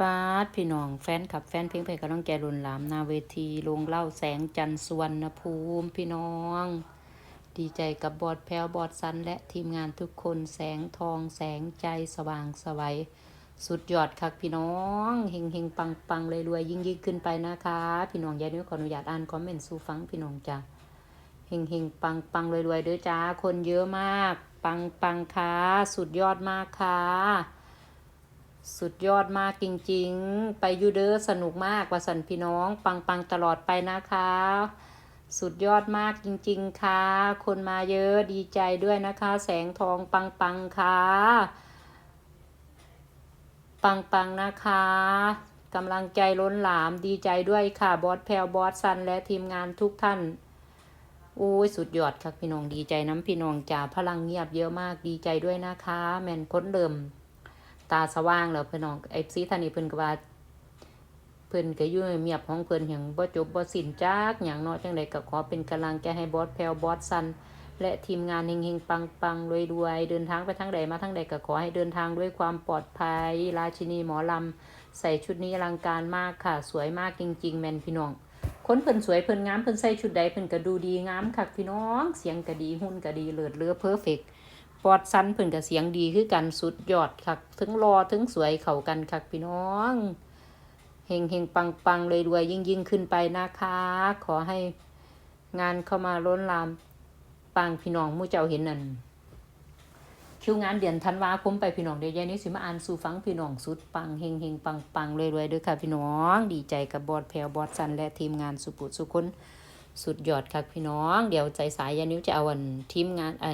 ปาดพี่น้องแฟนขับแฟนเพลงเพลงกำลังแกรุนหลามนาเวทีลงเล่าแสงจันทร์สวรรณภูมิพี่น้อง ดีใจกับบอดแพลวบอดซันและทีมงานทุกคนแสงทองแสงใจสว่างสวัยสุดยอดคักพี่น้องเฮงเฮงปังปังเลยรวยยิ่งยิ่งขึ้นไปนะคะ พี่น้องอย่าลืมขออนุญาตอ่านคอมเมนต์สู่ฟังพี่น้องจ้ะเฮงเฮงปังปังรวยรวยเด้อจ้าคนเยอะมาก ปังปังค่ะสุดยอดมากค่ะ สุดยอดมากจริงๆ ไปยูเดอร์สนุกมากว่าสันพี่น้อง ปังปังตลอดไปนะคะ สุดยอดมากจริงๆ ค่ะ คนมาเยอะดีใจด้วยนะคะ แสงทองปังปังค่ะ ปังปังนะคะกำลังใจล้นหลามดีใจด้วยค่ะ บอสแพลวบอสซัน และทีมงานทุกท่านโอ้ยสุดยอดครับพี่น้องดีใจน้ำพี่น้องจ่าพลังเงียบเยอะมากดีใจด้วยนะคะ แมนค้นเดิม ตาสว่างแล้วพี่อน้องไอ้ซีท่านนี้เพิ่อนก็ว่าเพิ่อนก็ยู่เงียบของเพิ่อนหยังบ่จบบ่สินจักหยังเนาะจังไดก็ขอเป็นกำลังใจให้บอสแพลวบอสซันและทีมงานเฮงๆ ปังๆรวยๆ เดินทางไปทางใดมาทางใดก็ขอให้เดินทางด้วยความปลอดภัย ราชินีหมอลำ ใส่ชุดนี้อลังการมากค่ะ สวยมากจริง ๆ แมนพี่น้อง คนเพิ่นสวยเพิ่นงามเพิ่นใส่ชุดใดเพิ่นก็ดูดีงามคักพี่น้อง เสียงก็ดีหุ่นก็ดีเลิศเลือเพอร์เฟกต์ อดซันเพิ่นก็เสียงดีคือกันสุดยอดคักถึงรอถึงสวยเข้ากันคักพี่น้องเฮงเฮงปังปังเลยรวยยิ่งยิ่งขึ้นไปนะคะ ขอให้งานเข้ามาล้นลามปังพี่น้องมู่เจ้าเห็นนั่นคิวงานเดือนธันวาคมไปพี่น้องเดี๋ยวยายนี้สิมาอ่านสู่ฟังพี่น้องสุดปังเฮงเฮงปังปังรวยรวยด้วยค่ะพี่น้อง ดีใจกับบอดแพลวบอดซันและทีมงานสุปุสุคนสุดยอดค่ะพี่น้อง เดี๋ยวใจสายยานิ้วจะเอาวันทีมงานไอ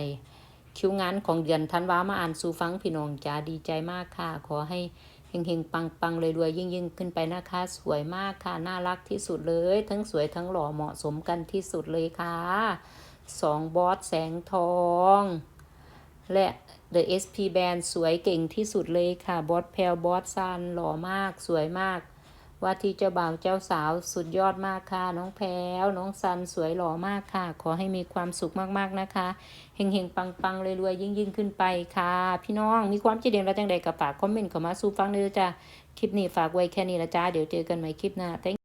คิวงานของเดือนธันวามาอ่านสู่ฟังพี่น้องจ้าดีใจมากค่ะ ขอให้เฮงเฮงปังปังรวยรวยยิ่งยิ่งขึ้นไปนะคะ สวยมากค่ะ น่ารักที่สุดเลย ทั้งสวยทั้งหล่อเหมาะสมกันที่สุดเลยค่ะสองบอสแสงทอง และ The SP Band สวยเก่งที่สุดเลยค่ะ บอสแพลบอสซันหล่อมากสวยมาก ว่าที่เจ้าบ่าวเจ้าสาวสุดยอดมากค่ะ น้องแพลวน้องซันสวยหล่อมากค่ะ ขอให้มีความสุขมากๆนะคะเฮงๆปังๆรวยๆยิ่งๆ ขึ้นไปค่ะ พี่น้องมีความคิดเห็นอะไรจังใดกับฝากคอมเมนต์เข้ามาสู่ฟังเด้อจ้ะคลิปนี้ฝากไว้แค่นี้ละจ้าเดี๋ยวเจอกันใหม่คลิปหน้า